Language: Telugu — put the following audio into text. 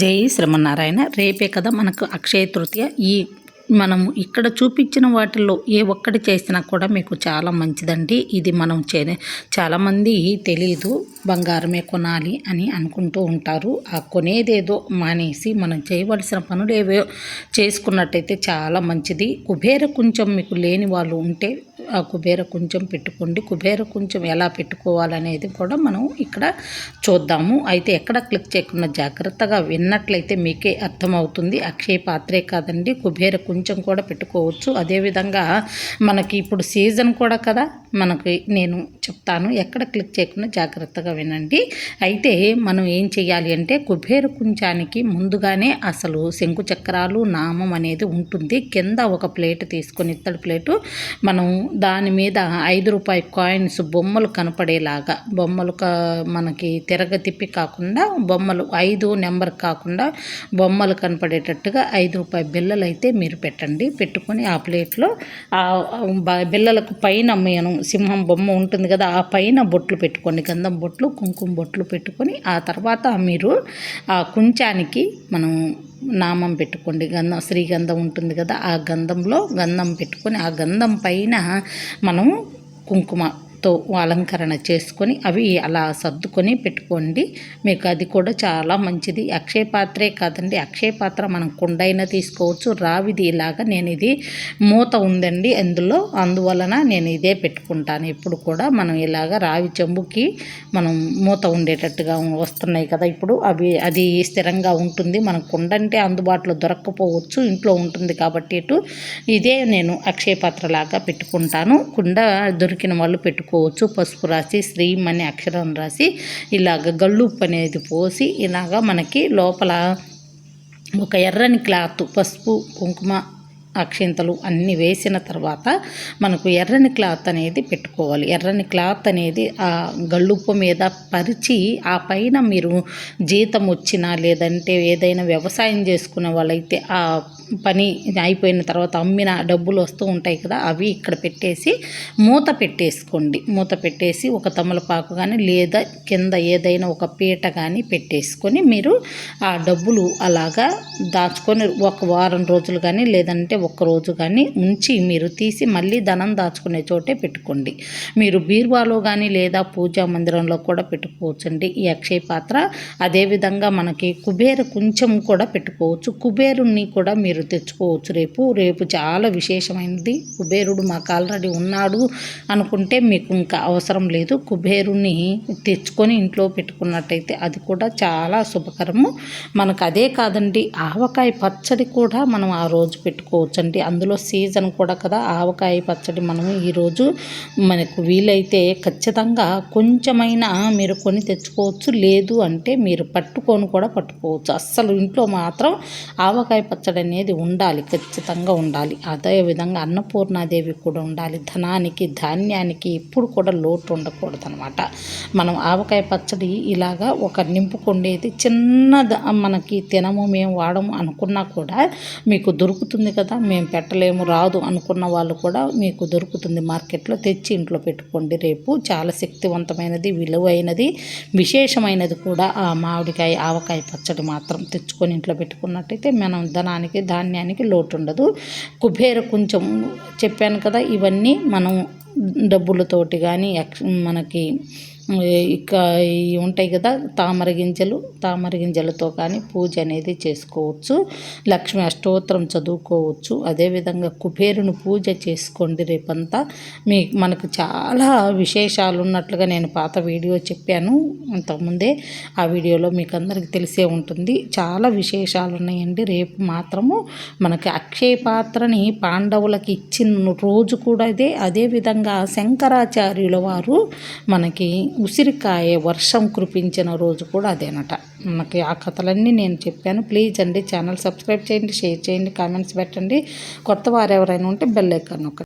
జై శ్రీమన్నారాయణ. రేపే కదా మనకు అక్షయ తృతీయ. ఈ మనము ఇక్కడ చూపించిన వాటిల్లో ఏ ఒక్కటి చేసినా కూడా మీకు చాలా మంచిదండి. ఇది మనం చే చాలామంది తెలియదు. బంగారమే కొనాలి అని అనుకుంటూ ఉంటారు. ఆ కొనేదేదో మానేసి మనం చేయవలసిన పనులు ఏవో చేసుకున్నట్టయితే చాలా మంచిది. కుబేర కొంచెం మీకు లేని వాళ్ళు ఉంటే ఆ కుబేర కొంచెం పెట్టుకోండి. కుబేర కొంచెం ఎలా పెట్టుకోవాలనేది కూడా మనం ఇక్కడ చూద్దాము. అయితే ఎక్కడ క్లిక్ చేయకుండా జాగ్రత్తగా విన్నట్లయితే మీకే అర్థమవుతుంది. అక్షయ పాత్రే కాదండి. కుబేర కొంచెం కూడా పెట్టుకోవచ్చు. అదేవిధంగా మనకి ఇప్పుడు సీజన్ కూడా కదా. మనకి నేను చెప్తాను. ఎక్కడ క్లిక్ చేయకుండా జాగ్రత్తగా వినండి. అయితే మనం ఏం చేయాలి అంటే కుబేర కుంచానికి ముందుగానే అసలు శంకు చక్రాలు నామం అనేది ఉంటుంది. కింద ఒక ప్లేట్ తీసుకొని ఇత్తడి ప్లేటు మనం దాని మీద ఐదు రూపాయి కాయిన్స్ బొమ్మలు కనపడేలాగా బొమ్మలు మనకి తిరగ తిప్పి కాకుండా బొమ్మలు ఐదు నెంబర్ కాకుండా బొమ్మలు కనపడేటట్టుగా ఐదు రూపాయి బిల్లలు అయితే మీరు పెట్టండి. పెట్టుకొని ఆ ప్లేట్లో ఆ బిల్లలకు పైన మేము సింహం బొమ్మ ఉంటుంది కదా ఆ పైన బొట్లు పెట్టుకోండి. గంధం బొట్లు కుంకుమ బొట్లు పెట్టుకొని ఆ తర్వాత మీరు ఆ కుంచానికి మనం నామం పెట్టుకోండి. గంధం శ్రీగంధం ఉంటుంది కదా ఆ గంధంలో గంధం పెట్టుకొని ఆ గంధం పైన మనం కుంకుమ తో అలంకరణ చేసుకొని అవి అలా సర్దుకొని పెట్టుకోండి. మీకు అది కూడా చాలా మంచిది. అక్షయ పాత్రే కాదండి. అక్షయ పాత్ర మనం కుండైనా తీసుకోవచ్చు. రావిది ఇలాగా నేను ఇది మూత ఉందండి అందులో. అందువలన నేను ఇదే పెట్టుకుంటాను. ఇప్పుడు కూడా మనం ఇలాగ రావి చెంబుకి మనం మూత ఉండేటట్టుగా వస్తున్నాయి కదా ఇప్పుడు. అవి అది స్థిరంగా ఉంటుంది. మనం కుండ అంటే అందుబాటులో దొరక్కపోవచ్చు. ఇంట్లో ఉంటుంది కాబట్టి ఇటు ఇదే నేను అక్షయ పాత్ర లాగా పెట్టుకుంటాను. కుండ దొరికిన వాళ్ళు పెట్టుకో పోవచ్చు. పసుపు రాసి శ్రీం అనే అక్షరం రాసి ఇలాగ గళ్ళుప్పు అనేది పోసి ఇలాగ మనకి లోపల ఒక ఎర్రని క్లాత్ పసుపు కుంకుమ అక్షింతలు అన్నీ వేసిన తర్వాత మనకు ఎర్రని క్లాత్ అనేది పెట్టుకోవాలి. ఎర్రని క్లాత్ అనేది ఆ గళ్ళుప్పు మీద పరిచి ఆ పైన మీరు జీతం వచ్చినా లేదంటే ఏదైనా వ్యవసాయం చేసుకున్న వాళ్ళైతే ఆ పని అయిపోయిన తర్వాత అమ్మిన డబ్బులు వస్తూ ఉంటాయి కదా అవి ఇక్కడ పెట్టేసి మూత పెట్టేసుకోండి. మూత పెట్టేసి ఒక తమలపాకు కానీ లేదా కింద ఏదైనా ఒక పీట కానీ పెట్టేసుకొని మీరు ఆ డబ్బులు అలాగా దాచుకొని ఒక వారం రోజులు కానీ లేదంటే ఒక్కరోజు రోజు కానీ ఉంచి మీరు తీసి మళ్ళీ ధనం దాచుకునే చోటే పెట్టుకోండి. మీరు బీర్వాలో కానీ లేదా పూజా మందిరంలో కూడా పెట్టుకోవచ్చండి. ఈ అక్షయ పాత్ర అదేవిధంగా మనకి కుబేర కొంచెం కూడా పెట్టుకోవచ్చు. కుబేరుణ్ణి కూడా మీరు మీరు తెచ్చుకోవచ్చు. రేపు రేపు చాలా విశేషమైనది. కుబేరుడు మాకు ఆల్రెడీ ఉన్నాడు అనుకుంటే మీకు ఇంకా అవసరం లేదు. కుబేరుని తెచ్చుకొని ఇంట్లో పెట్టుకున్నట్టయితే అది కూడా చాలా శుభకరము. మనకు అదే కాదండి. ఆవకాయ పచ్చడి కూడా మనం ఆ రోజు పెట్టుకోవచ్చు. అండి అందులో సీజన్ కూడా కదా ఆవకాయ పచ్చడి మనం ఈరోజు మనకు వీలైతే ఖచ్చితంగా కొంచెమైనా మీరు కొని తెచ్చుకోవచ్చు లేదు అంటే మీరు పట్టుకొని కూడా పట్టుకోవచ్చు. అస్సలు ఇంట్లో మాత్రం ఆవకాయ పచ్చడి అనేది ఉండాలి ఖచ్చితంగా ఉండాలి. అదేవిధంగా అన్నపూర్ణాదేవి కూడా ఉండాలి. ధనానికి ధాన్యానికి ఎప్పుడు కూడా లోటు ఉండకూడదు అనమాట మనం ఆవకాయ పచ్చడి ఇలాగా ఒక నింపుకుండేది చిన్న మనకి తినము మేము వాడము అనుకున్నా కూడా మీకు దొరుకుతుంది కదా మేము పెట్టలేము రాదు అనుకున్న వాళ్ళు కూడా మీకు దొరుకుతుంది మార్కెట్లో. తెచ్చి ఇంట్లో పెట్టుకోండి రేపు. చాలా శక్తివంతమైనది విలువైనది విశేషమైనది కూడా ఆ మామిడికాయ ఆవకాయ పచ్చడి మాత్రం తెచ్చుకొని ఇంట్లో పెట్టుకున్నట్టయితే మనం ధనానికి ధాన్యానికి లోటు ఉండదు కుబేర కొంచెం చెప్పాను కదా ఇవన్నీ మనం డబ్బులతోటి కానీ మనకి ఇక ఉంటాయి కదా తామర గింజలు తామర గింజలతో కానీ పూజ అనేది చేసుకోవచ్చు. లక్ష్మి అష్టోత్తరం చదువుకోవచ్చు. అదేవిధంగా కుబేరుని పూజ చేసుకోండి రేపంతా. మీ మనకు చాలా విశేషాలు ఉన్నట్లుగా నేను పాత వీడియో చెప్పాను అంతకుముందే. ఆ వీడియోలో మీకు అందరికీ తెలిసే ఉంటుంది. చాలా విశేషాలు ఉన్నాయండి. రేపు మాత్రము మనకి అక్షయ పాత్రని పాండవులకి ఇచ్చిన రోజు కూడా ఇదే. అదేవిధంగా శంకరాచార్యుల వారు మనకి ఉసిరికాయ వర్షం కురిపించిన రోజు కూడా అదేనట. మనకి ఆ కథలన్నీ నేను చెప్పాను. ప్లీజ్ అండి ఛానల్ సబ్స్క్రైబ్ చేయండి షేర్ చేయండి కామెంట్స్ పెట్టండి. కొత్త వారు ఎవరైనా ఉంటే బెల్ ఐకాన్ ఒకటి